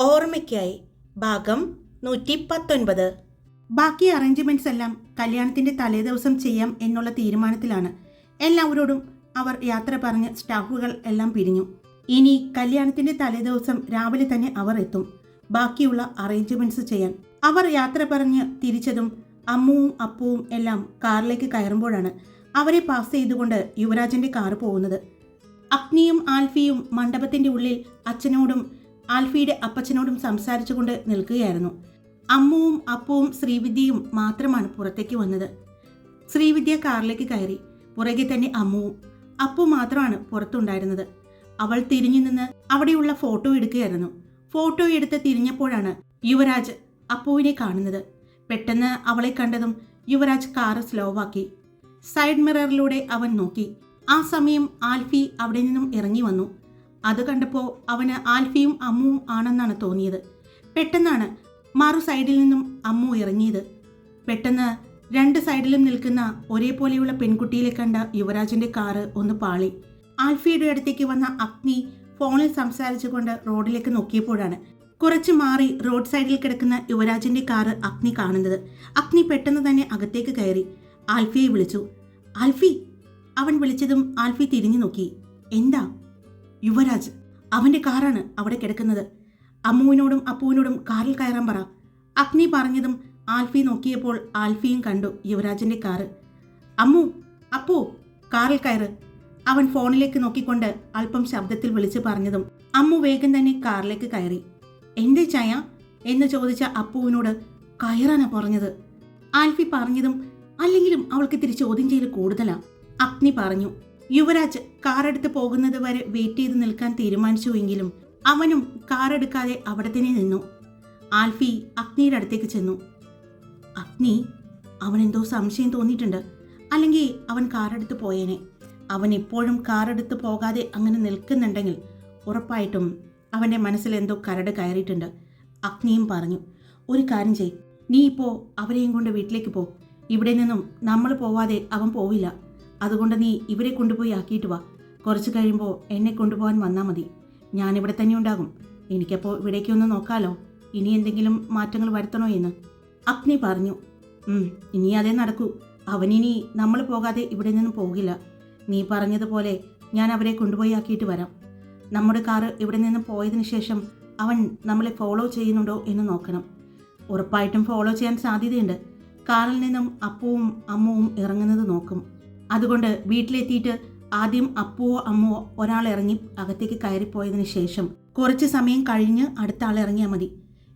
ഓർമ്മയ്ക്കായി ഭാഗം നൂറ്റി പത്തൊൻപത് ബാക്കി അറേഞ്ച്മെന്റ്സ് എല്ലാം കല്യാണത്തിന്റെ തലേദിവസം ചെയ്യാം എന്നുള്ള തീരുമാനത്തിലാണ്. എല്ലാവരോടും അവർ യാത്ര പറഞ്ഞ് സ്റ്റാഫുകൾ എല്ലാം പിരിഞ്ഞു. ഇനി കല്യാണത്തിന്റെ തലേദിവസം രാവിലെ തന്നെ അവർ എത്തും. ബാക്കിയുള്ള അറേഞ്ച്മെന്റ്സ് ചെയ്യാൻ. അവർ യാത്ര പറഞ്ഞ് തിരിച്ചതും അമ്മുവും അപ്പുവും എല്ലാം കാറിലേക്ക് കയറുമ്പോഴാണ് അവരെ പാസ് ചെയ്തുകൊണ്ട് യുവരാജന്റെ കാറ് പോകുന്നത്. അഗ്നിയും ആൽഫിയും മണ്ഡപത്തിന്റെ ഉള്ളിൽ അച്ഛനോടും ആൽഫിയുടെ അപ്പച്ചനോടും സംസാരിച്ചുകൊണ്ട് നിൽക്കുകയായിരുന്നു. അമ്മുവും അപ്പവും ശ്രീവിദ്യയും മാത്രമാണ് പുറത്തേക്ക് വന്നത്. ശ്രീവിദ്യ കാറിലേക്ക് കയറി. പുറകെ തന്നെ അമ്മുവും അപ്പു മാത്രമാണ് പുറത്തുണ്ടായിരുന്നത്. അവൾ തിരിഞ്ഞു നിന്ന് അവിടെയുള്ള ഫോട്ടോ എടുക്കുകയായിരുന്നു. ഫോട്ടോ എടുത്ത് തിരിഞ്ഞപ്പോഴാണ് യുവരാജ് അപ്പുവിനെ കാണുന്നത്. പെട്ടെന്ന് അവളെ കണ്ടതും യുവരാജ് കാറ് സ്ലോവാക്കി. സൈഡ് മിററിലൂടെ അവൻ നോക്കി. ആ സമയം ആൽഫി അവിടെ നിന്നും ഇറങ്ങി വന്നു. അത് കണ്ടപ്പോൾ അവന് ആൽഫിയും അമ്മുവും ആണെന്നാണ് തോന്നിയത്. പെട്ടെന്നാണ് മാറു സൈഡിൽ നിന്നും അമ്മു ഇറങ്ങിയത്. പെട്ടെന്ന് രണ്ട് സൈഡിലും നിൽക്കുന്ന ഒരേപോലെയുള്ള പെൺകുട്ടിയിലെ കണ്ട യുവരാജന്റെ കാറ് ഒന്ന് പാളി. ആൽഫിയുടെ അടുത്തേക്ക് വന്ന അഗ്നി ഫോണിൽ സംസാരിച്ചുകൊണ്ട് റോഡിലേക്ക് നോക്കിയപ്പോഴാണ് കുറച്ച് മാറി റോഡ് സൈഡിൽ കിടക്കുന്ന യുവരാജന്റെ കാറ് അഗ്നി കാണുന്നത്. അഗ്നി പെട്ടെന്ന് തന്നെ അകത്തേക്ക് കയറി. ആൽഫിയെ വിളിച്ചു. ആൽഫി അവൻ വിളിച്ചതും ആൽഫി തിരിഞ്ഞു നോക്കി. എന്താ? യുവരാജ്. അവന്റെ കാറാണ് അവിടെ കിടക്കുന്നത്. അമ്മുവിനോടും അപ്പുവിനോടും കാറിൽ കയറാൻ പറ. അഗ്നി പറഞ്ഞതും ആൽഫി നോക്കിയപ്പോൾ ആൽഫിയും കണ്ടു യുവരാജിന്റെ കാറ്. അമ്മു അപ്പു കാറിൽ കയറ്. അവൻ ഫോണിലേക്ക് നോക്കിക്കൊണ്ട് അല്പം ശബ്ദത്തിൽ വിളിച്ചു പറഞ്ഞതും അമ്മു വേഗം തന്നെ കാറിലേക്ക് കയറി. എന്റെ ചായ? എന്ന് ചോദിച്ച അപ്പുവിനോട് കയറാനാ പറഞ്ഞത്. ആൽഫി പറഞ്ഞതും അല്ലെങ്കിലും അവൾക്ക് ഇത്തിരി ചോദ്യം ചെയ്യൽ കൂടുതലാ. അഗ്നി പറഞ്ഞു യുവരാജ് കാറെടുത്ത് പോകുന്നത് വരെ വെയിറ്റ് ചെയ്ത് നിൽക്കാൻ തീരുമാനിച്ചുവെങ്കിലും അവനും കാറെടുക്കാതെ അവിടെ തന്നെ നിന്നു. ആൽഫി അഗ്നിയുടെ അടുത്തേക്ക് ചെന്നു. അഗ്നി അവനെന്തോ സംശയം തോന്നിയിട്ടുണ്ട്. അല്ലെങ്കിൽ അവൻ കാറെടുത്ത് പോയേനെ. അവൻ ഇപ്പോഴും കാറെടുത്ത് പോകാതെ അങ്ങനെ നിൽക്കുന്നുണ്ടെങ്കിൽ ഉറപ്പായിട്ടും അവന്റെ മനസ്സിൽ എന്തോ കരട് കയറിയിട്ടുണ്ട്. അഗ്നിയും പറഞ്ഞു ഒരു കാര്യം ചെയ് നീ ഇപ്പോൾ അവരെയും കൊണ്ട് വീട്ടിലേക്ക് പോ. ഇവിടെ നിന്നും നമ്മൾ പോവാതെ അവൻ പോവില്ല. അതുകൊണ്ട് നീ ഇവരെ കൊണ്ടുപോയി ആക്കിയിട്ട് വാ. കുറച്ച് കഴിയുമ്പോൾ എന്നെ കൊണ്ടുപോകാൻ വന്നാൽ മതി. ഞാനിവിടെ തന്നെ ഉണ്ടാകും. എനിക്കപ്പോൾ ഇവിടേക്കൊന്ന് നോക്കാലോ. ഇനി എന്തെങ്കിലും മാറ്റങ്ങൾ വരുത്തണോ എന്ന്? അഗ്നി പറഞ്ഞു. "ഉം, ഇനി അതേ നടക്കൂ. അവനിനി നമ്മൾ പോകാതെ ഇവിടെ നിന്നും പോകില്ല. നീ പറഞ്ഞതുപോലെ ഞാൻ അവരെ കൊണ്ടുപോയി ആക്കിയിട്ട് വരാം. നമ്മുടെ കാറ് ഇവിടെ നിന്ന് പോയതിനു ശേഷം അവൻ നമ്മളെ ഫോളോ ചെയ്യുന്നുണ്ടോ എന്ന് നോക്കണം. ഉറപ്പായിട്ടും ഫോളോ ചെയ്യാൻ സാധ്യതയുണ്ട്. കാറിൽ നിന്നും അപ്പവും അമ്മുവും ഇറങ്ങുന്നത് നോക്കും. അതുകൊണ്ട് വീട്ടിലെത്തിയിട്ട് ആദ്യം അപ്പുവോ അമ്മുവോ ഒരാൾ ഇറങ്ങി അകത്തേക്ക് കയറിപ്പോയതിനു ശേഷം കുറച്ച് സമയം കഴിഞ്ഞ് അടുത്ത ആൾ ഇറങ്ങിയാൽ മതി.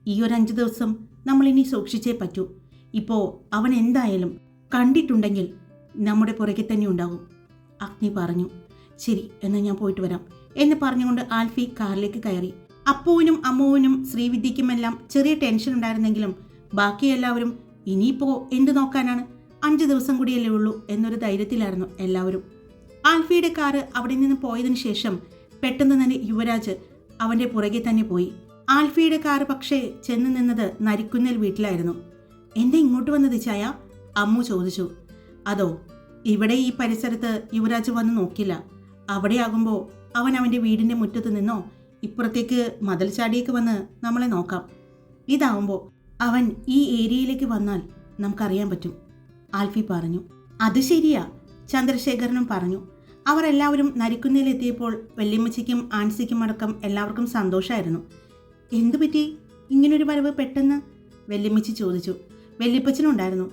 ഈ ഒരു അഞ്ച് ദിവസം നമ്മൾ ഇനി സൂക്ഷിച്ചേ പറ്റൂ. ഇപ്പോൾ അവൻ എന്തായാലും കണ്ടിട്ടുണ്ടെങ്കിൽ നമ്മുടെ പുറകെ തന്നെ ഉണ്ടാകും അഗ്നി പറഞ്ഞു ശരി എന്നാൽ ഞാൻ പോയിട്ട് വരാം എന്ന് പറഞ്ഞുകൊണ്ട് ആൽഫി കാറിലേക്ക് കയറി. അപ്പുവിനും അമ്മുവിനും ശ്രീവിദ്യയ്ക്കുമെല്ലാം ചെറിയ ടെൻഷൻ ഉണ്ടായിരുന്നെങ്കിലും ബാക്കി എല്ലാവരും ഇനിയിപ്പോ എന്ത് നോക്കാനാണ്? അഞ്ച് ദിവസം കൂടിയല്ലേ ഉള്ളൂ എന്നൊരു ധൈര്യത്തിലായിരുന്നു എല്ലാവരും. ആൽഫിയുടെ കാറ് അവിടെ നിന്ന് പോയതിനു ശേഷം പെട്ടെന്ന് തന്നെ യുവരാജ് അവന്റെ പുറകെ തന്നെ പോയി. ആൽഫിയുടെ കാറ് പക്ഷേ ചെന്ന് നിന്നത് നരിക്കുന്നൽ വീട്ടിലായിരുന്നു. എന്താ ഇങ്ങോട്ട് വന്നത് ചായ? അമ്മു ചോദിച്ചു. അതോ ഇവിടെ ഈ പരിസരത്ത് യുവരാജ് വന്ന് നോക്കില്ല. അവിടെയാകുമ്പോൾ അവൻ അവന്റെ വീടിന്റെ മുറ്റത്ത് നിന്നോ ഇപ്പുറത്തേക്ക് മതൽ ചാടിയേക്ക് വന്ന് നമ്മളെ നോക്കാം. ഇതാവുമ്പോൾ അവൻ ഈ ഏരിയയിലേക്ക് വന്നാൽ നമുക്കറിയാൻ പറ്റും. ആൽഫി പറഞ്ഞു. അത് ശരിയാ ചന്ദ്രശേഖരനും പറഞ്ഞു. അവർ എല്ലാവരും നരിക്കുന്നതിലെത്തിയപ്പോൾ വെള്ളിയമ്മച്ചിക്കും ആൻസിക്കും അടക്കം എല്ലാവർക്കും സന്തോഷമായിരുന്നു എന്തു പറ്റി? ഇങ്ങനൊരു വരവ് പെട്ടെന്ന്? വെല്ലിമ്മച്ചി ചോദിച്ചു. വെല്ലിപ്പച്ചനുണ്ടായിരുന്നു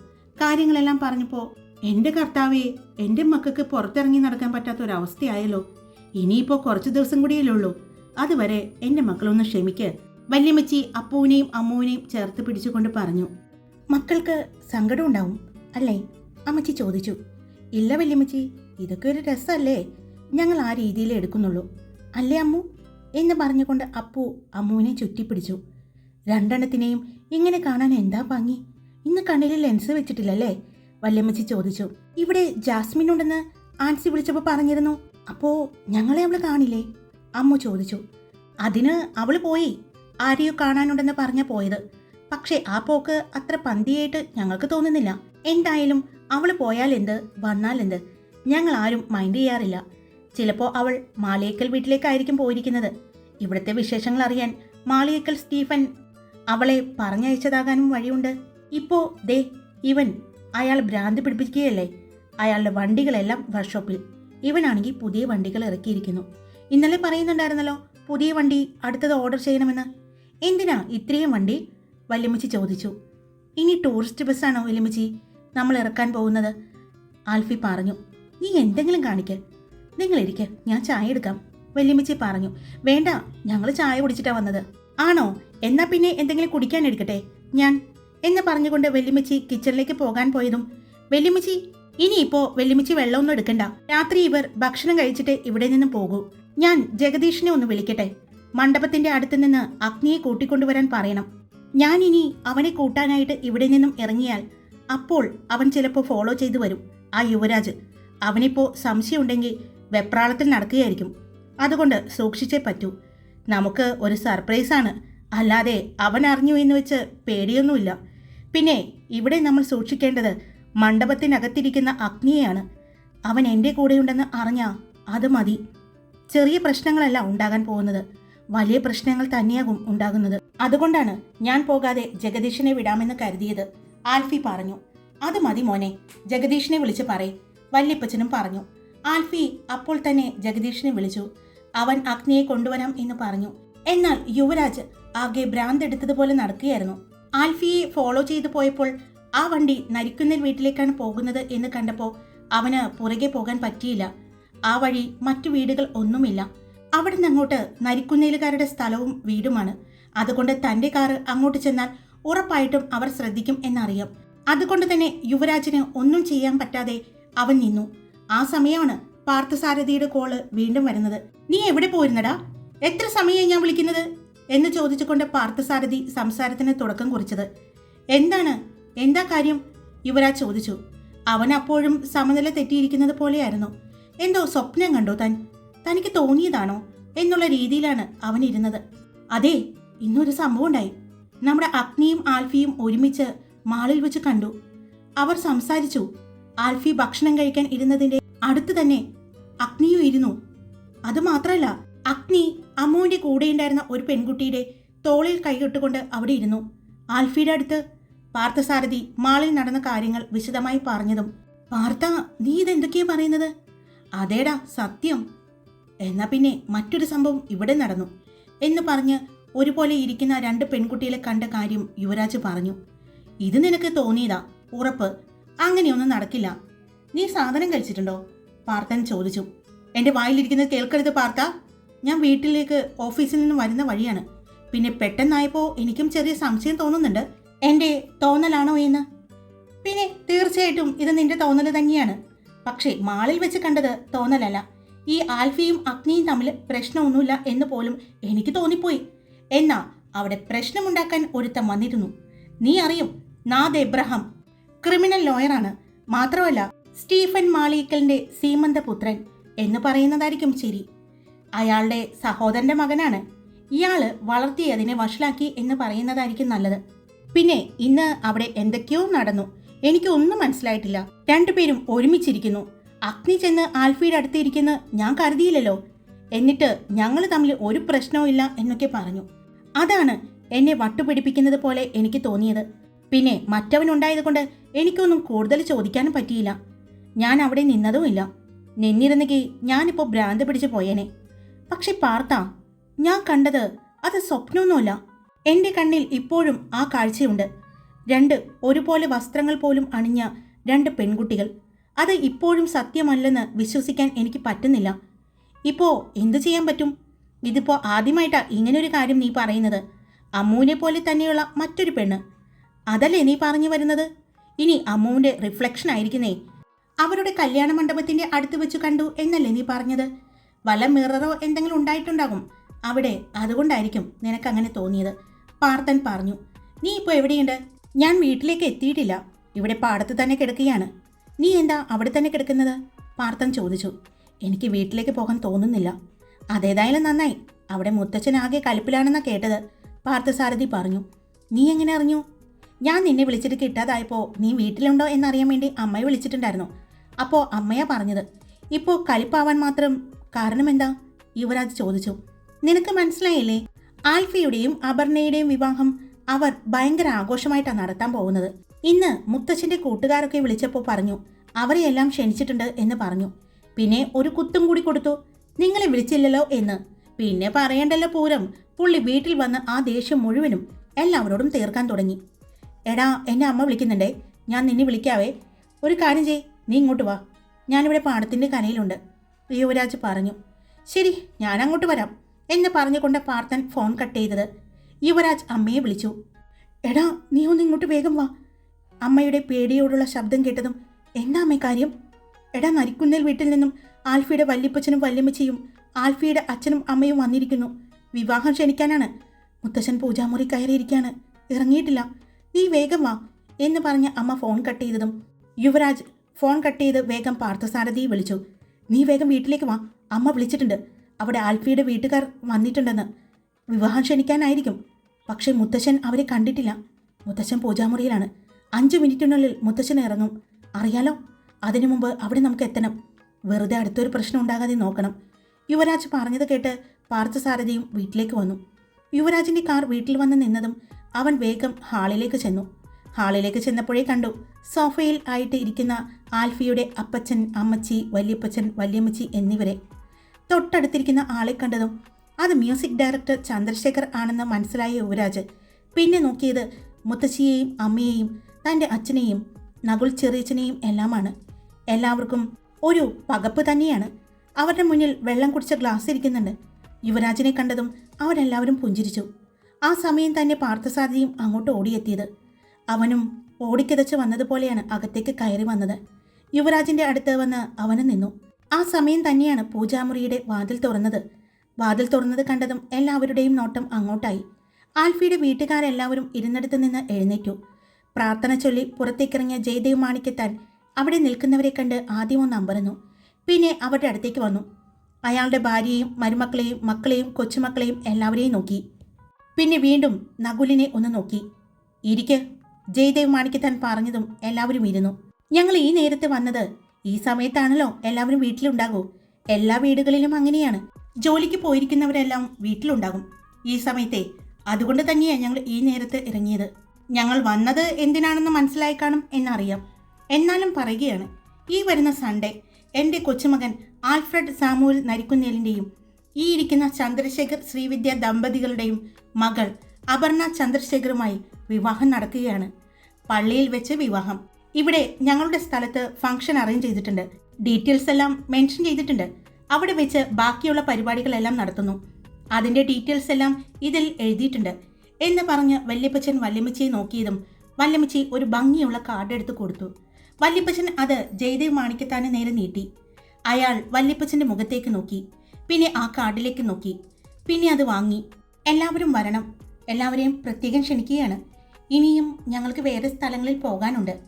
കാര്യങ്ങളെല്ലാം പറഞ്ഞപ്പോൾ എന്റെ കർത്താവേ എന്റെ മക്കൾക്ക് പുറത്തിറങ്ങി നടക്കാൻ പറ്റാത്ത ഒരവസ്ഥയായല്ലോ ഇനിയിപ്പോൾ കുറച്ച് ദിവസം കൂടിയല്ലേ ഉള്ളൂ അതുവരെ എന്റെ മക്കളൊന്ന് ക്ഷമിക്ക്. വല്യമ്മച്ചി അപ്പുവിനെയും അമ്മുവിനെയും ചേർത്ത് പിടിച്ചുകൊണ്ട് പറഞ്ഞു. മക്കൾക്ക് സങ്കടം ഉണ്ടാവും. അല്ലേ? അമ്മച്ചി ചോദിച്ചു. ഇല്ല വല്യമ്മച്ചി ഇതൊക്കെ ഒരു രസമല്ലേ ഞങ്ങൾ ആ രീതിയിലേ എടുക്കുന്നുള്ളൂ. അല്ലേ അമ്മു? എന്ന് പറഞ്ഞുകൊണ്ട് അപ്പു അമ്മുവിനെ ചുറ്റിപ്പിടിച്ചു. രണ്ടെണ്ണത്തിനെയും ഇങ്ങനെ കാണാൻ എന്താ ഭംഗി? ഇന്ന് കണ്ണിൽ ലെൻസ് വെച്ചിട്ടില്ലല്ലേ? വല്യമ്മച്ചി ചോദിച്ചു. ഇവിടെ ജാസ്മിൻ ഉണ്ടെന്ന് ആൻസി വിളിച്ചപ്പോൾ പറഞ്ഞിരുന്നു. അപ്പോ ഞങ്ങളെ അവൾ കാണില്ലേ? അമ്മു ചോദിച്ചു. അതിന് അവൾ പോയി. ആരെയോ കാണാനുണ്ടെന്ന് പറഞ്ഞ പോയത്. പക്ഷേ ആ പോക്ക് അത്ര പന്തിയായിട്ട് ഞങ്ങൾക്ക് തോന്നുന്നില്ല. എന്തായാലും അവൾ പോയാൽ എന്ത്? വന്നാൽ എന്ത്? ഞങ്ങൾ ആരും മൈൻഡ് ചെയ്യാറില്ല. ചിലപ്പോൾ അവൾ മാളിയേക്കൽ വീട്ടിലേക്കായിരിക്കും പോയിരിക്കുന്നത്. ഇവിടുത്തെ വിശേഷങ്ങൾ അറിയാൻ മാളിയേക്കൽ സ്റ്റീഫൻ അവളെ പറഞ്ഞയച്ചതാകാനും വഴിയുണ്ട്. ഇപ്പോ ദേ ഇവൻ അയാൾ ഭ്രാന്ത് പിടിപ്പിക്കുകയല്ലേ? അയാളുടെ വണ്ടികളെല്ലാം വർക്ക്ഷോപ്പിൽ. ഇവനാണെങ്കിൽ പുതിയ വണ്ടികൾ ഇറക്കിയിരിക്കുന്നു. ഇന്നലെ പറയുന്നുണ്ടായിരുന്നല്ലോ പുതിയ വണ്ടി അടുത്തത് ഓർഡർ ചെയ്യണമെന്ന്. എന്തിനാ ഇത്രയും വണ്ടി? വല്യമ്മച്ചി ചോദിച്ചു. ഇനി ടൂറിസ്റ്റ് ബസ്സാണോ വല്യമ്മച്ചി? നമ്മൾ ഇറക്കാൻ പോകുന്നത്? ആൽഫി പറഞ്ഞു. നീ എന്തെങ്കിലും കാണിക്ക്. നിങ്ങൾ ഇരിക്ക്. ഞാൻ ചായ എടുക്കാം. വല്യമ്മച്ചി പറഞ്ഞു. വേണ്ട. ഞങ്ങൾ ചായ കുടിച്ചിട്ടാ വന്നത്. ആണോ? എന്നാ പിന്നെ എന്തെങ്കിലും കുടിക്കാൻ എടുക്കട്ടെ? ഞാൻ. എന്ന് പറഞ്ഞുകൊണ്ട് വെല്ലുമിച്ചി കിച്ചണിലേക്ക് പോകാൻ പോയതും വെല്ലുമിച്ചി ഇനിയിപ്പോ വെല്ലുമിച്ചി വെള്ളമൊന്നും എടുക്കണ്ട. രാത്രി ഇവർ ഭക്ഷണം കഴിച്ചിട്ട് ഇവിടെ നിന്ന് പോകൂ. ഞാൻ ജഗദീഷിനെ ഒന്ന് വിളിക്കട്ടെ. മണ്ഡപത്തിന്റെ അടുത്ത് നിന്ന് അഗ്നിയെ കൂട്ടിക്കൊണ്ടുവരാൻ പറയണം. ഞാൻ ഇനി അവനെ കൂട്ടാനായിട്ട് ഇവിടെ നിന്നും ഇറങ്ങിയാൽ അപ്പോൾ അവൻ ചിലപ്പോൾ ഫോളോ ചെയ്തു വരും. ആ യുവരാജ് അവനിപ്പോൾ സംശയമുണ്ടെങ്കിൽ വെപ്രാളത്തിൽ നടക്കുകയായിരിക്കും. അതുകൊണ്ട് സൂക്ഷിച്ചേ പറ്റൂ. നമുക്ക് ഒരു സർപ്രൈസാണ് അല്ലാതെ അവൻ അറിഞ്ഞു എന്ന് വെച്ച് പേടിയൊന്നുമില്ല. പിന്നെ ഇവിടെ നമ്മൾ സൂക്ഷിക്കേണ്ടത് മണ്ഡപത്തിനകത്തിരിക്കുന്ന അഗ്നിയെയാണ്. അവൻ എന്റെ കൂടെയുണ്ടെന്ന് അറിഞ്ഞാ അത് മതി. ചെറിയ പ്രശ്നങ്ങളല്ല ഉണ്ടാകാൻ പോകുന്നത്. വലിയ പ്രശ്നങ്ങൾ തന്നെയാകും ഉണ്ടാകുന്നത്. അതുകൊണ്ടാണ് ഞാൻ പോകാതെ ജഗദീഷിനെ വിടാമെന്ന് കരുതിയത്. ആൽഫി പറഞ്ഞു അത് മതി മോനെ ജഗദീഷിനെ വിളിച്ച് പറയ് വല്യപ്പച്ചനും പറഞ്ഞു. ആൽഫി അപ്പോൾ തന്നെ ജഗദീഷിനെ വിളിച്ചു. അവൻ അഗ്നിയെ കൊണ്ടുവരാം എന്ന് പറഞ്ഞു. എന്നാൽ യുവരാജ് ആകെ ഭ്രാന്തെടുത്തതുപോലെ നടക്കുകയായിരുന്നു. ആൽഫിയെ ഫോളോ ചെയ്തു പോയപ്പോൾ ആ വണ്ടി നരിക്കുന്നിൽ വീട്ടിലേക്കാണ് പോകുന്നത് എന്ന് കണ്ടപ്പോൾ അവന് പുറകെ പോകാൻ പറ്റിയില്ല. ആ വഴി മറ്റു വീടുകൾ ഒന്നുമില്ല. അവിടെ അങ്ങോട്ട് നരിക്കുന്നേലുകാരുടെ സ്ഥലവും വീടുമാണ്. അതുകൊണ്ട് തന്റെ കാറ് അങ്ങോട്ട് ചെന്നാൽ ഉറപ്പായിട്ടും അവർ ശ്രദ്ധിക്കും എന്നറിയാം. അതുകൊണ്ട് തന്നെ യുവരാജിന് ഒന്നും ചെയ്യാൻ പറ്റാതെ അവൻ നിന്നു. ആ സമയമാണ് പാർത്ഥസാരഥിയുടെ കോൾ വീണ്ടും വരുന്നത്. നീ എവിടെ പോയിരുന്നടാ? എത്ര സമയമായി ഞാൻ വിളിക്കുന്നത്? എന്ന് ചോദിച്ചുകൊണ്ട് പാർത്ഥസാരഥി സംസാരത്തിന് തുടക്കം കുറിച്ചത്. എന്താണ്? എന്താ കാര്യം? യുവരാജ് ചോദിച്ചു. അവൻ അപ്പോഴും സമനില തെറ്റിയിരിക്കുന്നത് പോലെയായിരുന്നു. എന്തോ സ്വപ്നം കണ്ടോ താൻ? തനിക്ക് തോന്നിയതാണോ? എന്നുള്ള രീതിയിലാണ് അവൻ ഇരുന്നത്. അതെ ഇന്നൊരു സംഭവം ഉണ്ടായി. നമ്മുടെ അഗ്നിയും ആൽഫിയും ഒരുമിച്ച് മാളിൽ വെച്ച് കണ്ടു. അവർ സംസാരിച്ചു ആൽഫി ഭക്ഷണം കഴിക്കാൻ ഇരുന്നതിന്റെ അടുത്ത് തന്നെ അഗ്നിയും ഇരുന്നു. അതുമാത്രമല്ല അഗ്നി അമ്മുവിന്റെ കൂടെയുണ്ടായിരുന്ന ഒരു പെൺകുട്ടിയുടെ തോളിൽ കൈകെട്ടുകൊണ്ട് അവിടെ ഇരുന്നു. ആൽഫിയുടെ അടുത്ത് പാർത്ഥസാരഥി മാളിൽ നടന്ന കാര്യങ്ങൾ വിശദമായി പറഞ്ഞതും പാർത്ഥ നീ ഇതെന്തൊക്കെയാ പറയുന്നത്? അതേടാ സത്യം. എന്നാ പിന്നെ മറ്റൊരു സംഭവം ഇവിടെ നടന്നു എന്ന് പറഞ്ഞ് ഒരുപോലെ ഇരിക്കുന്ന രണ്ട് പെൺകുട്ടികളെ കണ്ട കാര്യം യുവരാജ് പറഞ്ഞു. ഇത് നിനക്ക് തോന്നിയതാ? ഉറപ്പ്. അങ്ങനെയൊന്നും നടക്കില്ല. നീ സാധനം കഴിച്ചിട്ടുണ്ടോ? പാർത്ഥൻ ചോദിച്ചു. എന്റെ വായിലിരിക്കുന്നത് കേൾക്കരുത് പാർത്ത. ഞാൻ വീട്ടിലേക്ക് ഓഫീസിൽ നിന്ന് വരുന്ന വഴിയാണ്. പിന്നെ പെട്ടെന്നായപ്പോൾ എനിക്കും ചെറിയ സംശയം തോന്നുന്നുണ്ട്. എന്റെ തോന്നലാണോ എന്ന്. പിന്നെ തീർച്ചയായിട്ടും ഇത് നിന്റെ തോന്നൽ തന്നെയാണ്. പക്ഷേ മാളിൽ വെച്ച് കണ്ടത് തോന്നലല്ല. ഈ ആൽഫിയും അഗ്നിയും തമ്മിൽ പ്രശ്നമൊന്നുമില്ല എന്ന് പോലും എനിക്ക് തോന്നിപ്പോയി. എന്നാ അവിടെ പ്രശ്നമുണ്ടാക്കാൻ ഒരുത്തം വന്നിരുന്നു. നീ അറിയും നാദ് എബ്രഹാം ക്രിമിനൽ ലോയറാണ്. മാത്രമല്ല സ്റ്റീഫൻ മാളിക്കലിന്റെ സീമന്തപുത്രൻ എന്ന് പറയുന്നതായിരിക്കും ശരി. അയാളുടെ സഹോദരന്റെ മകനാണ്. ഇയാൾ വളർത്തിയതിനെ വഷളാക്കി എന്ന് പറയുന്നതായിരിക്കും നല്ലത്. പിന്നെ ഇന്ന് അവിടെ എന്തൊക്കെയോ നടന്നു. എനിക്കൊന്നും മനസ്സിലായിട്ടില്ല. രണ്ടുപേരും ഒരുമിച്ചിരിക്കുന്നു. അഗ്നി ചെന്ന് ആൽഫിയുടെ അടുത്തിരിക്കുന്ന ഞാൻ കരുതിയില്ലല്ലോ. എന്നിട്ട് ഞങ്ങൾ തമ്മിൽ ഒരു പ്രശ്നവും ഇല്ല എന്നൊക്കെ പറഞ്ഞു. അതാണ് എന്നെ വട്ടുപിടിപ്പിക്കുന്നത് പോലെ എനിക്ക് തോന്നിയത്. പിന്നെ മറ്റവനുണ്ടായതുകൊണ്ട് എനിക്കൊന്നും കൂടുതൽ ചോദിക്കാനും പറ്റിയില്ല. ഞാൻ അവിടെ നിന്നതുമില്ല നിന്നിരുന്നെങ്കിൽ ഞാനിപ്പോൾ ഭ്രാന്ത് പിടിച്ചു പോയേനെ. പക്ഷെ പാർത്ത ഞാൻ കണ്ടത് അത് സ്വപ്നമൊന്നുമല്ല. എന്റെ കണ്ണിൽ ഇപ്പോഴും ആ കാഴ്ചയുണ്ട്. രണ്ട് ഒരുപോലെ വസ്ത്രങ്ങൾ പോലും അണിഞ്ഞ രണ്ട് പെൺകുട്ടികൾ. അത് ഇപ്പോഴും സത്യമല്ലെന്ന് വിശ്വസിക്കാൻ എനിക്ക് പറ്റുന്നില്ല. ഇപ്പോൾ എന്തു ചെയ്യാൻ പറ്റും? ഇതിപ്പോൾ ആദ്യമായിട്ടാ ഇങ്ങനൊരു കാര്യം നീ പറയുന്നത്. അമ്മുവിനെ പോലെ തന്നെയുള്ള മറ്റൊരു പെണ്ണ്. അതല്ലേ നീ പറഞ്ഞു വരുന്നത്? ഇനി അമ്മുവിന്റെ റിഫ്ലക്ഷൻ ആയിരിക്കുന്നേ. അവരുടെ കല്യാണ മണ്ഡപത്തിന്റെ അടുത്ത് വെച്ച് കണ്ടു എന്നല്ലേ നീ പറഞ്ഞത്? വല്ല മിററോ എന്തെങ്കിലും ഉണ്ടായിട്ടുണ്ടാകും. അവിടെ അതുകൊണ്ടായിരിക്കും നിനക്കങ്ങനെ തോന്നിയത്. പാർത്തൻ പറഞ്ഞു നീ ഇപ്പോൾ എവിടെയുണ്ട്? ഞാൻ വീട്ടിലേക്ക് എത്തിയിട്ടില്ല. ഇവിടെ പാടത്ത് തന്നെ കിടക്കുകയാണ്. നീ എന്താ അവിടെ തന്നെ കിടക്കുന്നത്? പാർത്തൻ ചോദിച്ചു എനിക്ക് വീട്ടിലേക്ക് പോകാൻ തോന്നുന്നില്ല. അതേതായാലും നന്നായി. അവിടെ മുത്തച്ഛൻ ആകെ കലിപ്പിലാണെന്നാ കേട്ടത്. പാർത്ഥസാരഥി പറഞ്ഞു നീ എങ്ങനെ അറിഞ്ഞു? ഞാൻ നിന്നെ വിളിച്ചിട്ട് കിട്ടാതായപ്പോൾ നീ വീട്ടിലുണ്ടോ എന്നറിയാൻ വേണ്ടി അമ്മയെ വിളിച്ചിട്ടുണ്ടായിരുന്നു. അപ്പോൾ അമ്മയാ പറഞ്ഞത് ഇപ്പോൾ കലിപ്പാവാൻ മാത്രം കാരണം എന്താ? യുവരാജ് ചോദിച്ചു നിനക്ക് മനസ്സിലായില്ലേ? ആൽഫിയുടെയും അപർണയുടെയും വിവാഹം അവർ ഭയങ്കര ആഘോഷമായിട്ടാണ് നടത്താൻ പോകുന്നത്. ഇന്ന് മുത്തച്ഛന്റെ കൂട്ടുകാരൊക്കെ വിളിച്ചപ്പോൾ പറഞ്ഞു അവരെയെല്ലാം ക്ഷണിച്ചിട്ടുണ്ട് എന്ന് പറഞ്ഞു. പിന്നെ ഒരു കുത്തും കൂടി കൊടുത്തു. നിങ്ങളെ വിളിച്ചില്ലല്ലോ എന്ന്. പിന്നെ പറയണ്ടല്ലോ പൂരം. പുള്ളി വീട്ടിൽ വന്ന് ആ ദേഷ്യം മുഴുവനും എല്ലാവരോടും തീർക്കാൻ തുടങ്ങി. എടാ എന്നെ അമ്മ വിളിക്കുന്നുണ്ടേ. ഞാൻ നിന്നെ വിളിക്കാവേ. ഒരു കാര്യം ചെയ് നീ ഇങ്ങോട്ട് വാ. ഞാനിവിടെ പാടത്തിന്റെ കരയിലുണ്ട് യുവരാജ് പറഞ്ഞു. ശരി ഞാൻ അങ്ങോട്ട് വരാം എന്ന് പറഞ്ഞുകൊണ്ട് പാർത്ഥൻ ഫോൺ കട്ട് ചെയ്തത്. യുവരാജ് അമ്മയെ വിളിച്ചു. എടാ നീ ഒന്ന് ഇങ്ങോട്ട് വേഗം വാ. അമ്മയുടെ പേടിയോടുള്ള ശബ്ദം കേട്ടതും എന്താ അമ്മേ കാര്യം? എടാ നരിക്കുന്നേൽ വീട്ടിൽ നിന്നും ആൽഫിയുടെ വല്യപ്പച്ചനും വല്യമ്മച്ചയും ആൽഫിയുടെ അച്ഛനും അമ്മയും വന്നിരിക്കുന്നു. വിവാഹം ക്ഷണിക്കാനാണ്. മുത്തശ്ശൻ പൂജാമുറി കയറിയിരിക്കാണ്. ഇറങ്ങിയിട്ടില്ല. നീ വേഗം വാ എന്ന് പറഞ്ഞ് അമ്മ ഫോൺ കട്ട് ചെയ്തതും യുവരാജ് ഫോൺ കട്ട് ചെയ്ത് വേഗം പാർത്ഥസാരഥിയെ വിളിച്ചു. നീ വേഗം വീട്ടിലേക്ക് വാ അമ്മ വിളിച്ചിട്ടുണ്ട്. അവിടെ ആൽഫിയുടെ വീട്ടുകാർ വന്നിട്ടുണ്ടെന്ന്. വിവാഹം ക്ഷണിക്കാനായിരിക്കും. പക്ഷേ മുത്തശ്ശൻ അവരെ കണ്ടിട്ടില്ല. മുത്തശ്ശൻ പൂജാമുറിയിലാണ്. അഞ്ച് മിനിറ്റിനുള്ളിൽ മുത്തശ്ശൻ ഇറങ്ങും. അറിയാലോ? അതിനു മുമ്പ് അവിടെ നമുക്ക് എത്തണം. വെറുതെ അടുത്തൊരു പ്രശ്നം ഉണ്ടാകാതെ നോക്കണം. യുവരാജ് പറഞ്ഞത് കേട്ട് പാർത്ഥസാരഥിയും വീട്ടിലേക്ക് വന്നു. യുവരാജിന്റെ കാർ വീട്ടിൽ വന്ന് നിന്നതും അവൻ വേഗം ഹാളിലേക്ക് ചെന്നു. ഹാളിലേക്ക് ചെന്നപ്പോഴേ കണ്ടു സോഫയിൽ ആയിട്ട് ഇരിക്കുന്ന ആൽഫിയുടെ അപ്പച്ചൻ അമ്മച്ചി വല്യപ്പച്ചൻ വല്യമ്മച്ചി എന്നിവരെ. തൊട്ടടുത്തിരിക്കുന്ന ആളെ കണ്ടതും അത് മ്യൂസിക് ഡയറക്ടർ ചന്ദ്രശേഖർ ആണെന്ന് മനസ്സിലായ യുവരാജ് പിന്നെ നോക്കിയത് മുത്തശ്ശിയെയും അമ്മയെയും തന്റെ അച്ഛനെയും നകുൽ ചെറിയച്ഛനെയും എല്ലാമാണ്. എല്ലാവർക്കും ഒരു പകപ്പ് തന്നെയാണ്. അവരുടെ മുന്നിൽ വെള്ളം കുടിച്ച ഗ്ലാസ് ഇരിക്കുന്നുണ്ട്. യുവരാജിനെ കണ്ടതും അവരെല്ലാവരും പുഞ്ചിരിച്ചു. ആ സമയം തന്നെ പാർത്ഥസാരഥിയും അങ്ങോട്ട് ഓടിയെത്തിയത്. അവനും ഓടിക്കിതച്ച് വന്നതുപോലെയാണ് അകത്തേക്ക് കയറി വന്നത്. യുവരാജിന്റെ അടുത്ത് വന്ന് അവന് നിന്നു. ആ സമയം തന്നെയാണ് പൂജാമുറിയുടെ വാതിൽ തുറന്നത്. വാതിൽ തുറന്നത് കണ്ടതും എല്ലാവരുടെയും നോട്ടം അങ്ങോട്ടായി. ആൽഫിയുടെ വീട്ടുകാരെല്ലാവരും ഇരുന്നിടത്ത് നിന്ന് എഴുന്നേറ്റു. പ്രാർത്ഥന ചൊല്ലി പുറത്തേക്കിറങ്ങിയ ജയദേവ് മാണിക്കെത്താൻ അവിടെ നിൽക്കുന്നവരെ കണ്ട് ആദ്യം ഒന്ന് അമ്പരന്നു. പിന്നെ അവരുടെ അടുത്തേക്ക് വന്നു. അയാളുടെ ഭാര്യയെയും മരുമക്കളെയും മക്കളെയും കൊച്ചുമക്കളെയും എല്ലാവരെയും നോക്കി. പിന്നെ വീണ്ടും നകുലിനെ ഒന്ന് നോക്കി. ഇരിക്ക്. ജയദേവ് മാണിക്കത്താൻ പറഞ്ഞതും എല്ലാവരും ഇരുന്നു. ഞങ്ങൾ ഈ നേരത്തെ വന്നത് ഈ സമയത്താണല്ലോ എല്ലാവരും വീട്ടിലുണ്ടാകൂ. എല്ലാ വീടുകളിലും അങ്ങനെയാണ്. ജോലിക്ക് പോയിരിക്കുന്നവരെല്ലാം വീട്ടിലുണ്ടാകും. ഈ സമയത്തെ അതുകൊണ്ട് തന്നെയാണ് ഞങ്ങൾ ഈ നേരത്ത് ഇറങ്ങിയത്. ഞങ്ങൾ വന്നത് എന്തിനാണെന്ന് മനസ്സിലായി കാണും എന്നറിയാം. എന്നാലും പറയുകയാണ്. ഈ വരുന്ന സൺഡേ എന്റെ കൊച്ചുമകൻ ആൽഫ്രഡ് സാമുവൽ നരിക്കുന്നേലിന്റെയും ഈ ഇരിക്കുന്ന ചന്ദ്രശേഖർ ശ്രീവിദ്യ ദമ്പതികളുടെയും മകൾ അപർണ ചന്ദ്രശേഖറുമായി വിവാഹം നടക്കുകയാണ്. പള്ളിയിൽ വെച്ച് വിവാഹം. ഇവിടെ ഞങ്ങളുടെ സ്ഥലത്ത് ഫംഗ്ഷൻ അറേഞ്ച് ചെയ്തിട്ടുണ്ട്. ഡീറ്റെയിൽസ് എല്ലാം മെൻഷൻ ചെയ്തിട്ടുണ്ട്. അവിടെ വെച്ച് ബാക്കിയുള്ള പരിപാടികളെല്ലാം നടത്തുന്നു. അതിന്റെ ഡീറ്റെയിൽസ് എല്ലാം ഇതിൽ എഴുതിയിട്ടുണ്ട്. എന്ന് പറഞ്ഞ് വല്യപ്പച്ചൻ വല്യമ്മച്ചിയെ നോക്കിയതും വല്യമ്മച്ചി ഒരു ഭംഗിയുള്ള കാർഡ് എടുത്ത് കൊടുത്തു. വല്യപ്പച്ചൻ അത് ജയദേവ് മാണിക്കത്താന് നേരെ നീട്ടി. അയാൾ വല്യപ്പച്ചന്റെ മുഖത്തേക്ക് നോക്കി. പിന്നെ ആ കാർഡിലേക്ക് നോക്കി. പിന്നെ അത് വാങ്ങി. എല്ലാവരും വരണം. എല്ലാവരെയും പ്രത്യേകം ക്ഷണിക്കുകയാണ്. ഇനിയും ഞങ്ങൾക്ക് വേറെ സ്ഥലങ്ങളിൽ പോകാനുണ്ട്.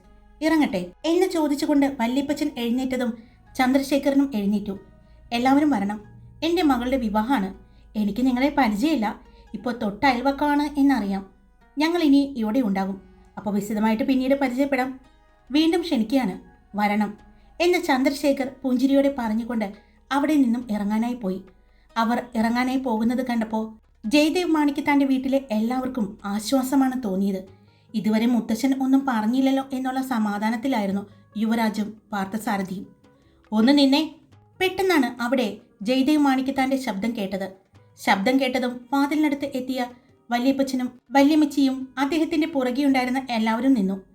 ഇറങ്ങട്ടെ. എന്ന് ചോദിച്ചുകൊണ്ട് വല്യപ്പച്ചൻ എഴുന്നേറ്റതും ചന്ദ്രശേഖരനും എഴുന്നേറ്റു. എല്ലാവരും വരണം. എന്റെ മകളുടെ വിവാഹമാണ്. എനിക്ക് നിങ്ങളെ പരിചയമില്ല. ഇപ്പോൾ തൊട്ട് അയൽവക്കമാണ് എന്നറിയാം. ഞങ്ങൾ ഇനി ഇവിടെ ഉണ്ടാകും. അപ്പോൾ വിശദമായിട്ട് പിന്നീട് പരിചയപ്പെടാം. വീണ്ടും ക്ഷണിക്കുകയാണ് വരണം എന്ന് ചന്ദ്രശേഖർ പുഞ്ചിരിയോടെ പറഞ്ഞുകൊണ്ട് അവിടെ നിന്നും ഇറങ്ങാനായി പോയി. അവർ ഇറങ്ങാനായി പോകുന്നത് കണ്ടപ്പോൾ ജയദേവ് മാണിക്ക് തന്റെ വീട്ടിലെ എല്ലാവർക്കും ആശ്വാസമാണ് തോന്നിയത്. ഇതുവരെ മുത്തശ്ശൻ ഒന്നും പറഞ്ഞില്ലല്ലോ എന്നുള്ള സമാധാനത്തിലായിരുന്നു യുവരാജും പാർത്ഥസാരഥിയും. ഒന്ന് നിന്നെ പെട്ടെന്നാണ് അവിടെ ജയദേവ് മാണിക്കത്താന്റെ ശബ്ദം കേട്ടത്. ശബ്ദം കേട്ടതും വാതിലിനടുത്ത് എത്തിയ വല്യപ്പച്ചനും വല്യമ്മച്ചിയും അദ്ദേഹത്തിന്റെ പുറകെയുണ്ടായിരുന്ന എല്ലാവരും നിന്നു.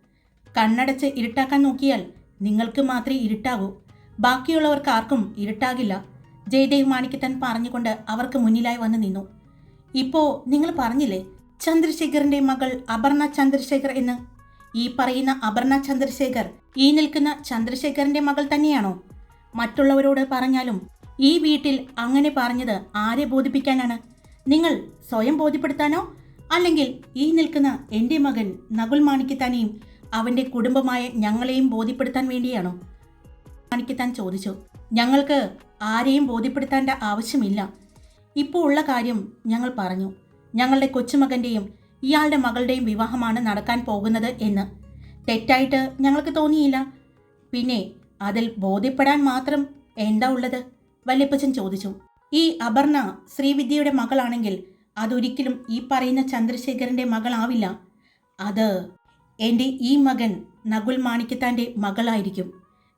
കണ്ണടച്ച് ഇരുട്ടാക്കാൻ നോക്കിയാൽ നിങ്ങൾക്ക് മാത്രമേ ഇരുട്ടാകൂ. ബാക്കിയുള്ളവർക്ക് ആർക്കും ഇരുട്ടാകില്ല. ജയദേവ് മാണിക്കത്തൻ പറഞ്ഞുകൊണ്ട് അവർക്ക് മുന്നിലായി വന്ന് നിന്നു. ഇപ്പോ നിങ്ങൾ പറഞ്ഞില്ലേ ചന്ദ്രശേഖറിന്റെ മകൾ അപർണ ചന്ദ്രശേഖർ എന്ന്? ഈ പറയുന്ന അപർണ ചന്ദ്രശേഖർ ഈ നിൽക്കുന്ന ചന്ദ്രശേഖറിന്റെ മകൾ തന്നെയാണോ? മറ്റുള്ളവരോട് പറഞ്ഞാലും ഈ വീട്ടിൽ അങ്ങനെ പറഞ്ഞത് ആരെ ബോധിപ്പിക്കാനാണ്? നിങ്ങൾ സ്വയം ബോധ്യപ്പെടുത്താനോ? അല്ലെങ്കിൽ ഈ നിൽക്കുന്ന എന്റെ മകൻ നകുൽ മാണിക്കത്താനെയും അവന്റെ കുടുംബമായ ഞങ്ങളെയും ബോധ്യപ്പെടുത്താൻ വേണ്ടിയാണോ? മാണിക്കത്താൻ ചോദിച്ചു. ഞങ്ങൾക്ക് ആരെയും ബോധ്യപ്പെടുത്തേണ്ട ആവശ്യമില്ല. ഇപ്പോൾ ഉള്ള കാര്യം ഞങ്ങൾ പറഞ്ഞു. ഞങ്ങളുടെ കൊച്ചുമകന്റെയും ഇയാളുടെ മകളുടെയും വിവാഹമാണ് നടക്കാൻ പോകുന്നത് എന്ന്. തെറ്റായിട്ട് ഞങ്ങൾക്ക് തോന്നിയില്ല. പിന്നെ അതിൽ ബോധ്യപ്പെടാൻ മാത്രം എന്താ ഉള്ളത്? വല്യപ്പച്ചൻ ചോദിച്ചു. ഈ അപർണ ശ്രീവിദ്യയുടെ മകളാണെങ്കിൽ അതൊരിക്കലും ഈ പറയുന്ന ചന്ദ്രശേഖരന്റെ മകളാവില്ല. അത് എന്റെ ഈ മകൻ നകുൽ മാണിക്കത്താന്റെ മകളായിരിക്കും.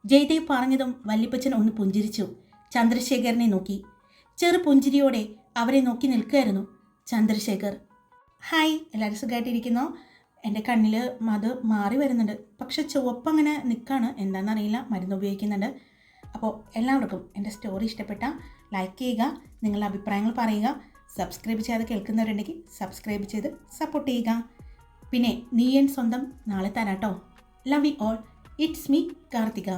ജയദേവ് പറഞ്ഞതും വല്ലിപ്പച്ചൻ ഒന്ന് പുഞ്ചിരിച്ചു. ചന്ദ്രശേഖരനെ നോക്കി. ചെറു പുഞ്ചിരിയോടെ അവരെ നോക്കി നിൽക്കുകയായിരുന്നു ചന്ദ്രശേഖർ. ഹായ് എല്ലാവരും സുഖമായിട്ടിരിക്കുന്നു എന്റെ കണ്ണിൽ അത് മാറി വരുന്നുണ്ട്. പക്ഷെ ചുവപ്പ് അങ്ങനെ നിൽക്കുകയാണ് എന്താണെന്നറിയില്ല മരുന്ന് ഉപയോഗിക്കുന്നുണ്ട്. അപ്പോൾ എല്ലാവർക്കും എന്റെ സ്റ്റോറി ഇഷ്ടപ്പെട്ട ലൈക്ക് ചെയ്യുക നിങ്ങളുടെ അഭിപ്രായങ്ങൾ പറയുക സബ്സ്ക്രൈബ് ചെയ്യാതെ കേൾക്കുന്നവരുണ്ടെങ്കിൽ സബ്സ്ക്രൈബ് ചെയ്ത് സപ്പോർട്ട് ചെയ്യുക. പിന്നെ നീ എൻ സ്വന്തം നാളെ തരാട്ടോ. Love you all it's me Karthika.